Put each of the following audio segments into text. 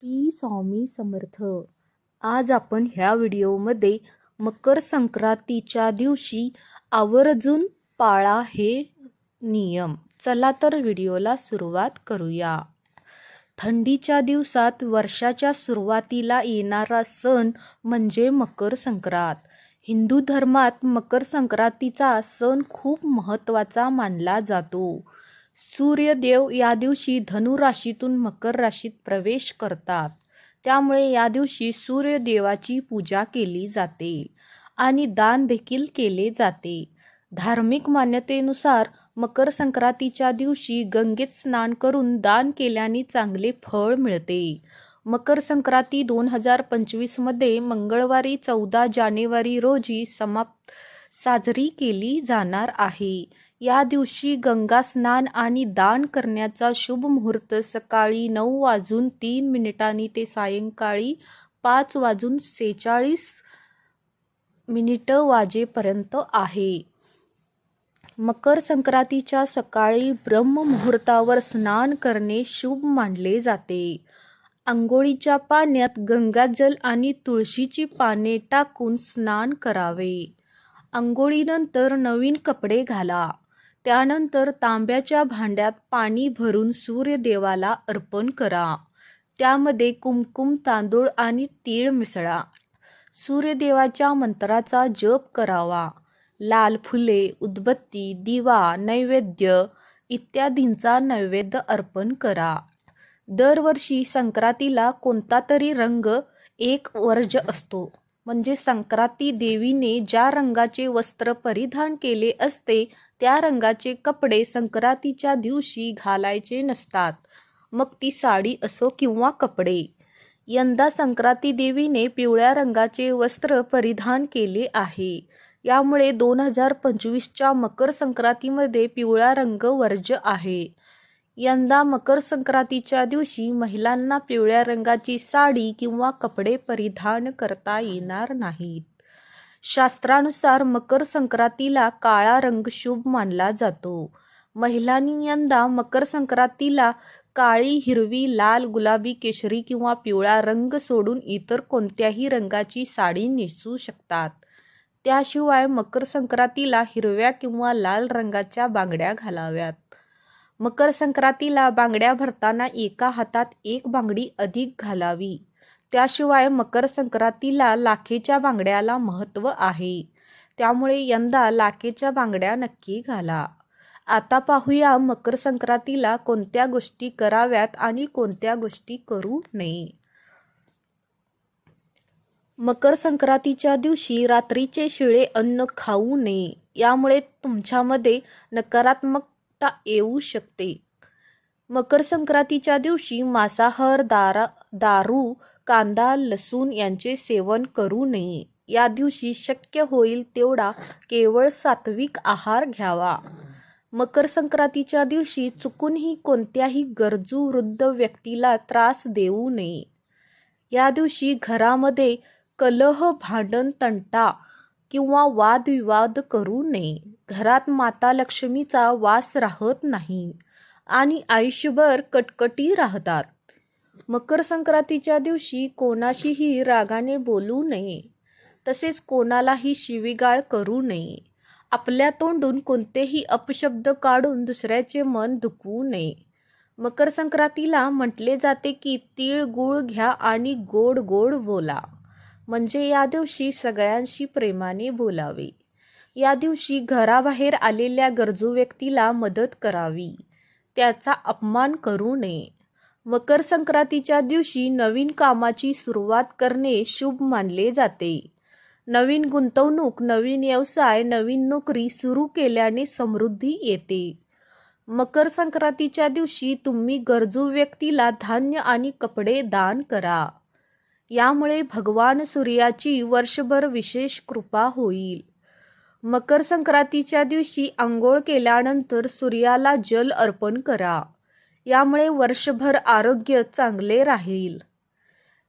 श्री स्वामी समर्थ. आज आपण ह्या व्हिडिओमध्ये मकर संक्रांतीच्या दिवशी आवर्जून पाळा हे नियम. चला तर व्हिडिओला सुरुवात करूया. थंडीच्या दिवसात वर्षाच्या सुरुवातीला येणारा सण म्हणजे मकर संक्रांत. हिंदू धर्मात मकर संक्रांतीचा सण खूप महत्त्वाचा मानला जातो. सूर्यदेव या दिवशी धनु राशीतून मकर राशीत प्रवेश करतात. त्यामुळे या दिवशी सूर्यदेवाची पूजा केली जाते आणि दान देखील केले जाते. धार्मिक मान्यतेनुसार मकर संक्रांतीच्या दिवशी गंगेत स्नान करून दान केल्याने चांगले फळ मिळते. मकर संक्रांती दोन हजार पंचवीसमध्ये मंगळवारी चौदा जानेवारी रोजी समाप्त साजरी केली जाणार आहे. या दिवशी गंगा स्नान आणि दान करण्याचा शुभ मुहूर्त सकाळी नऊ वाजून तीन मिनिटांनी ते सायंकाळी पाच वाजून सेहेचाळीस मिनिटं वाजेपर्यंत आहे. मकर संक्रांतीच्या सकाळी ब्रह्ममुहूर्तावर स्नान करणे शुभ मानले जाते. आंघोळीच्या पाण्यात गंगाजल आणि तुळशीची पाने टाकून स्नान करावे. आंघोळीनंतर नवीन कपडे घाला. त्यानंतर तांब्याच्या भांड्यात पाणी भरून सूर्यदेवाला अर्पण करा. त्यामध्ये कुमकुम तांदूळ आणि तीळ मिसळा. सूर्यदेवाच्या मंत्राचा जप करावा. लाल फुले उदबत्ती दिवा नैवेद्य इत्यादींचा नैवेद्य अर्पण करा. दरवर्षी संक्रांतीला कोणता तरी रंग एक वर्ज असतो. म्हणजे संक्रांती देवीने ज्या रंगाचे वस्त्र परिधान केले असते त्या रंगाचे कपडे संक्रांतीच्या दिवशी घालायचे नसतात. मग ती साडी असो किंवा कपडे. यंदा संक्रांती देवीने पिवळ्या रंगाचे वस्त्र परिधान केले आहे. यामुळे दोन हजार पंचवीसच्या मकर संक्रांतीमध्ये पिवळा रंग वर्ज आहे. यंदा मकर संक्रांतीच्या दिवशी महिलांना पिवळ्या रंगाची साडी किंवा कपडे परिधान करता येणार नाहीत. शास्त्रानुसार मकर संक्रांतीला काळा रंग शुभ मानला जातो. महिलांनी यंदा मकर संक्रांतीला काळी हिरवी लाल गुलाबी केशरी किंवा पिवळा रंग सोडून इतर कोणत्याही रंगाची साडी नेसू शकतात. त्याशिवाय मकर संक्रांतीला हिरव्या किंवा लाल रंगाच्या बांगड्या घालाव्यात. मकर संक्रांतीला बांगड्या भरताना एका हातात एक बांगडी अधिक घालावी. त्याशिवाय मकर संक्रांतीला लाखेच्या बांगड्याला महत्त्व आहे. त्यामुळे यंदा लाखेच्या बांगड्या नक्की घाला. आता पाहूया मकर संक्रांतीला कोणत्या गोष्टी कराव्यात आणि कोणत्या गोष्टी करू नये. मकर संक्रांतीच्या दिवशी रात्रीचे शिळे अन्न खाऊ नये. यामुळे तुमच्यामध्ये नकारात्मक नकारात्मकता येऊ शकते. मकर संक्रांतीच्या दिवशी मांसाहार दारा दारू कांदा लसूण यांचे सेवन करू नये. या दिवशी शक्य होईल तेवढा केवळ सात्विक आहार घ्यावा. मकर संक्रांतीच्या दिवशी चुकूनही कोणत्याही गरजू वृद्ध व्यक्तीला त्रास देऊ नये. या दिवशी घरामध्ये कलह भांडण तंटा किंवा वादविवाद करू नये. घरात माता लक्ष्मीचा वास राहत नाही आणि आयुष्यभर कटकटी राहतात. मकर संक्रांतीच्या दिवशी कोणाशीही रागाने बोलू नये. तसेच कोणालाही शिवीगाळ करू नये. आपल्या तोंडून कोणतेही अपशब्द काढून दुसऱ्याचे मन दुखवू नये. मकर संक्रांतीला म्हटले जाते की तीळ गुळ घ्या आणि गोड गोड बोला. म्हणजे या दिवशी सगळ्यांशी प्रेमाने बोलावे. या दिवशी घराबाहेर आलेल्या गरजू व्यक्तीला मदत करावी. त्याचा अपमान करू नये. मकर संक्रांतीच्या दिवशी नवीन कामाची सुरुवात करणे शुभ मानले जाते. नवीन गुंतवणूक नवीन व्यवसाय नवीन नोकरी सुरू केल्याने समृद्धी येते. मकर संक्रांतीच्या दिवशी तुम्ही गरजू व्यक्तीला धान्य आणि कपडे दान करा. यामुळे भगवान सूर्याची वर्षभर विशेष कृपा होईल. मकर संक्रांतीच्या दिवशी आंघोळ केल्यानंतर सूर्याला जल अर्पण करा. यामुळे वर्षभर आरोग्य चांगले राहील.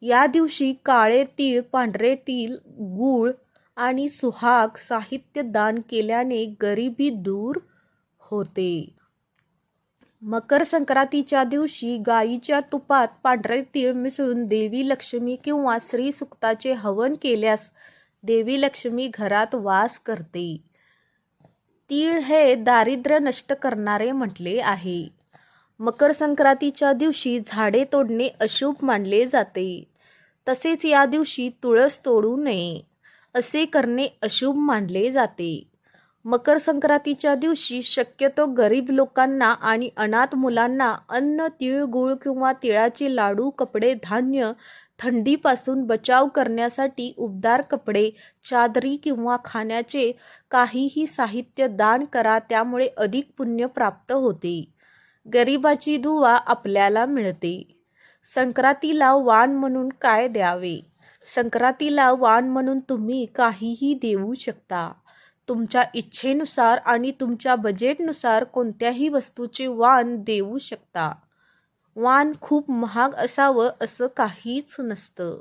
या दिवशी काळे तीळ पांढरे तीळ गूळ आणि सुहाग साहित्य दान केल्याने गरिबी दूर होते. मकर संक्रांतीच्या दिवशी गाईच्या तुपात पांढरे तीळ मिसळून देवी लक्ष्मी किंवा श्री सुक्ताचे हवन केल्यास देवी लक्ष्मी घरात वास करते. तीळ हे दारिद्र्य नष्ट करणारे म्हटले आहे. मकर संक्रांतीच्या दिवशी झाडे तोडणे अशुभ मानले जाते. तसेच या दिवशी तुळस तोडू नये असे करणे अशुभ मानले जाते. मकर संक्रांतीच्या दिवशी शक्यतो गरीब लोकांना आणि अनाथ मुलांना अन्न तीळ गुळ किंवा तिळाचे लाडू कपडे धान्य थंडीपासून बचाव करण्यासाठी उबदार कपडे चादरी किंवा खाण्याचे काहीही साहित्य दान करा त्यामुळे अधिक पुण्य प्राप्त होते. गरिबाची दुवा आपल्याला मिळते. संक्रांतीला वाण म्हणून काय द्यावे? संक्रांतीला वाण म्हणून तुम्ही काहीही देऊ शकता. तुमच्या इच्छेनुसार आणि तुमच्या बजेटनुसार कोणत्याही वस्तूचे वाण देऊ शकता. वाण खूप महाग असावं असं काहीच नसतं.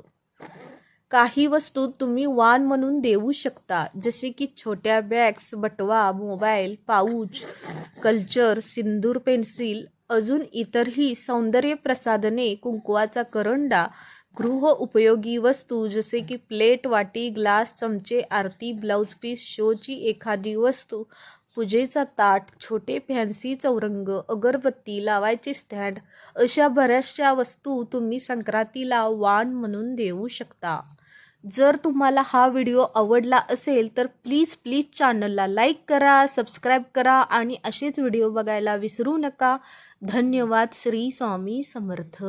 काही वस्तू तुम्ही वाण म्हणून देऊ शकता जसे की छोट्या बॅग्स बटवा मोबाईल पाऊच कल्चर सिंदूर पेन्सिल अजून इतरही सौंदर्य प्रसाधने कुंकवाचा करंडा गृह उपयोगी वस्तू जसे की प्लेट वाटी ग्लास चमचे आरती ब्लाऊज पीस शोची एखादी वस्तू पूजेचा ताट छोटे फॅन्सी चौरंग अगरबत्ती लावायचे स्टँड अशा बऱ्याचशा वस्तू तुम्ही संक्रांतीला वाण म्हणून देऊ शकता. जर तुम्हाला हा व्हिडिओ आवडला असेल तर प्लीज प्लीज चॅनलला लाईक करा सबस्क्राईब करा आणि असेच व्हिडिओ बघायला विसरू नका. धन्यवाद. श्री स्वामी समर्थ.